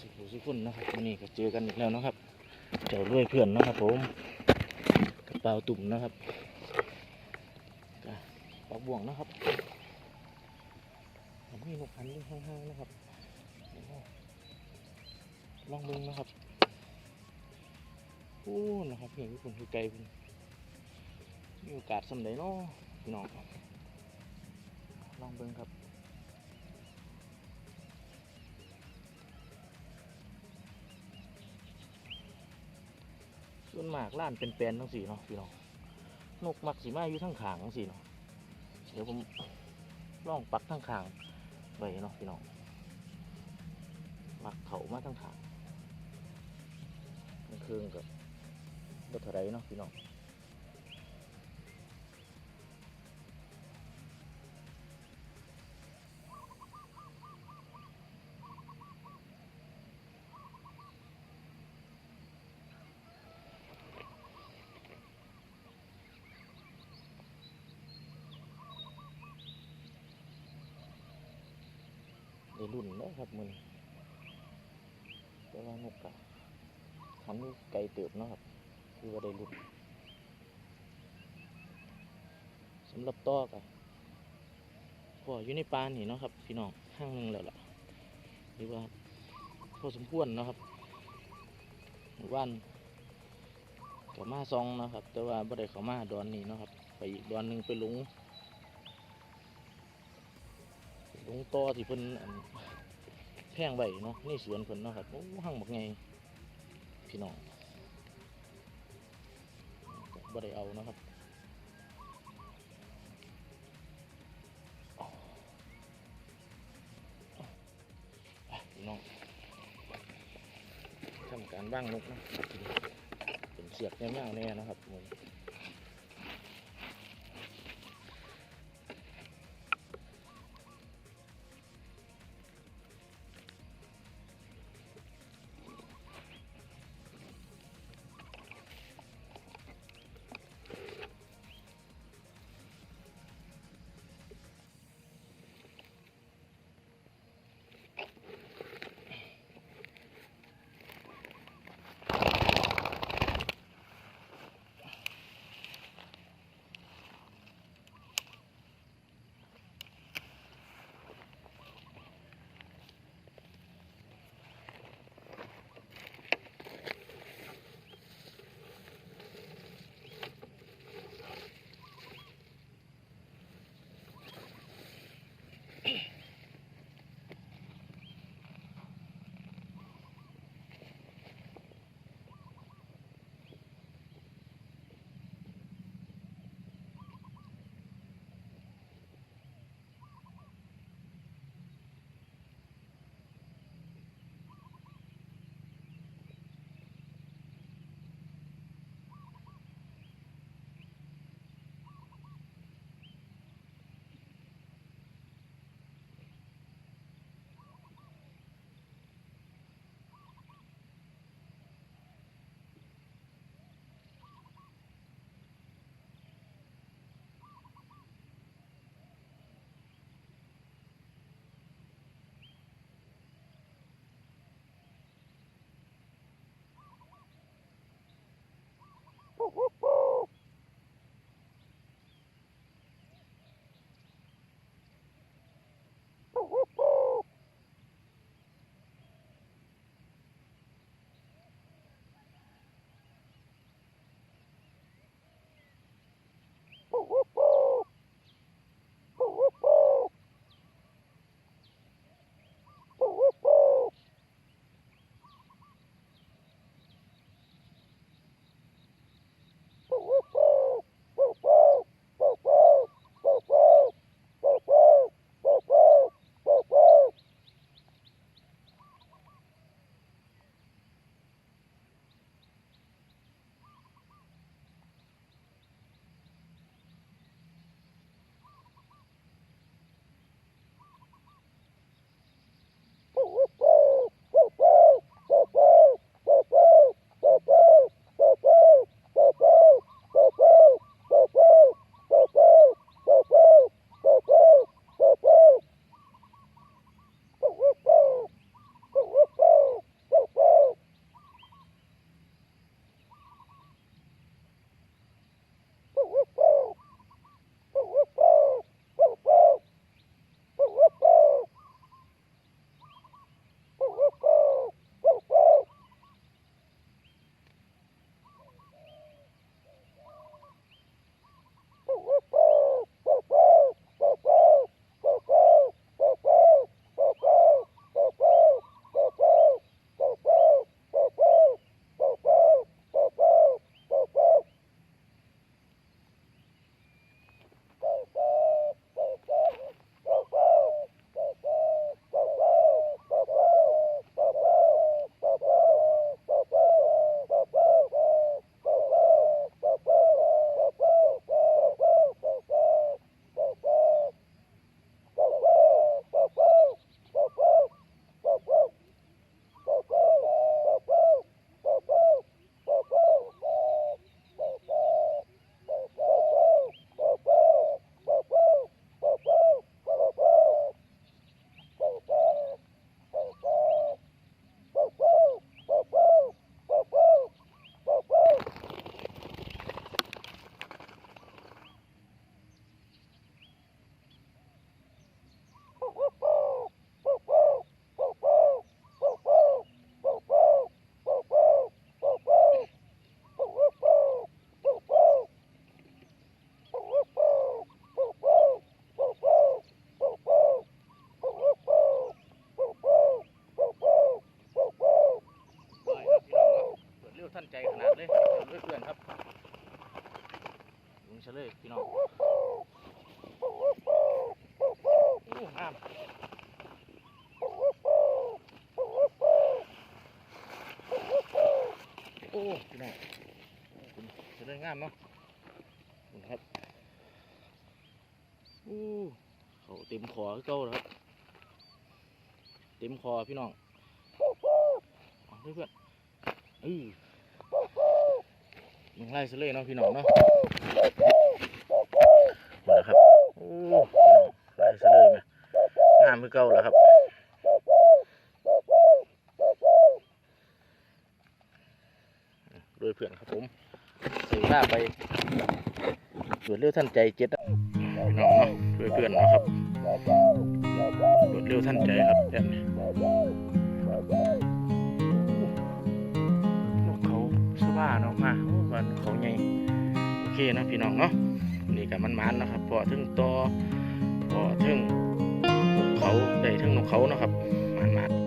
สุขุสุขุนนะครับวันนี้ก็เจอกันอีกแล้วนะครับเจ้าด้วยเพื่อนนะครับผมกระเป๋าตุ่มนะครับก็ปลาบ่วงนะครับมมีนกพันธุ์อยู่ข้างๆนะครับลองเบิ่งนะครับโอ้นะครับเห็นคุณคือไกลคุณมีโอกาสสำเร็จเนาะพี่น้องลองเบิ่งครับ นมากล้านเป็นแปลนทั้งสี่เนาะพี่น้องนกมักสีมาอยู่ทั้งขางทั้งสี่เนาะเดี๋ยวผมล่องปักทั้งขางไปเนาะพี่น้องมักเขามาทั้งขางกลางคืนกับบัตรไรเนาะพี่น้อง ได้รุ่นแล้วครับมือนแต่ว่านกกะขันไกลเติบนะครับ คือว่าได้รุ่นสำหรับต้อกะพออยู่ในปานนี่เนาะครับ พี่น้องห้างหนึงแล้วล่ะหรือว่าพอสมควรนะครับหมู่บ้านก็มาซองนะครับ แต่ว่าบ่ได้เขามาดอนนี้เนะครับ ไปอีกดอนหนึ่งไปหลงหล งต่อที่เพิ่นอันแพงไว้เนาะในสวนเพิ่นเนาะครับโอ้หั่งบักไงพี่น้องบ่ได้เอานะครับพี่น้องทำการว่างนกนะเป็นเสียกแง่ๆแน่นะครับมือ พี่น้องอู้น้ำโอ้พี่น้องจะได้งามเนาะนะครับอู้เขาเต็มคอเก้าแล้วครับเต็มคอพี่น้องเพื่อนอือมึงไล่ซะเลยเนาะพี่น้องเนาะามคือเก่าแล้วครับโดยเพื่อนครับผมใส่หน้าไปรวดเร็วทันใจเจ็ดน้องเนาะโดยเพื่อนเนาะครับรวดเร็วทันใจครับแบบนี้นกเขาสว่าเนาะมาวันเขาใหญ่โอเคนะพี่น้องเนาะนี่กับมันมันนะครับพอถึงต่อพอถึง เขาได้ถึงนกเขานะครับมันมันๆ